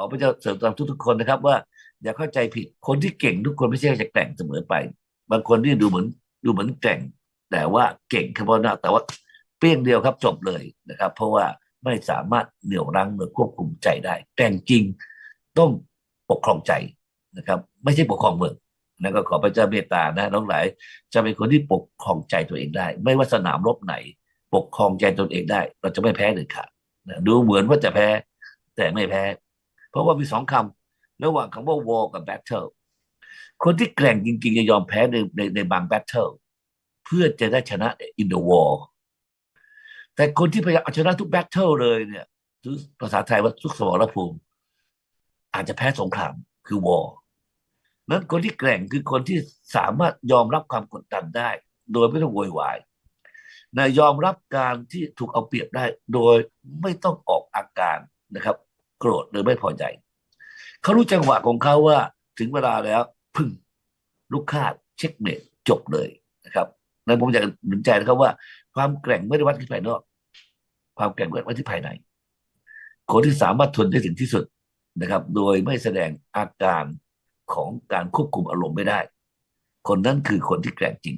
อพระเจ้าเสริมสำหรับทุกๆคนนะครับ ว่าอย่าเข้าใจผิดคนที่เก่งทุกคนไม่ใช่จะแกร่งเสมอไป บางคนที่ดูเหมือนดูเหมือนแกร่ง แต่ว่าเก่งเฉพาะหน้าแต่ว่าเปรี้ยงเดียวครับจบเลยนะครับ เพราะว่าไม่สามารถเหนี่ยวรั้งหรือควบคุมใจได้แกร่งจริงต้องปกครองใจนะครับ ไม่ใช่ปกครองเมืองนะก็ขอพระเจ้าเมตตานะน้องหลายจะเป็นคนที่ปกครองใจตัวเองได้ ไม่ว่าสนามรบไหน ปกครองใจตนเองได้ เราจะไม่แพ้เด็ดขาดนะดูเหมือนว่าจะแพ้ แต่ไม่แพ้ เพราะว่ามีสองคำระหว่างคำว่า war กับ battle คนที่แกร่งจริงๆจะยอมแพ้ในในในบาง battle เพื่อจะได้ชนะ in the war แต่คนที่พยายามเอาชนะทุก battle เลยเนี่ยภาษาไทยว่าทุกสมรภูมิ อาจจะแพ้สงครามคือ war นั้นคนที่แกร่งคือคนที่สามารถยอมรับความกดดันได้ โดยไม่ต้องโวยวายนะยอมรับการที่ถูกเอาเปรียบได้ โดยไม่ต้องออกอาการนะครับ โกรธหรือไม่พอใจเขารู้จังหวะของเขาว่าถึงเวลาแล้วพึ่งลูกคาดเช็คเมตจบเลยนะครับนั้นผมอยากหนุนใจนะครับว่า ความแกร่งไม่ได้วัดที่ภายนอก ความแกร่งวัดที่ภายใน คนที่สามารถทนได้ถึงที่สุดนะครับ โดยไม่แสดงอาการของการควบคุมอารมณ์ไม่ได้ คนนั้นคือคนที่แกร่งจริง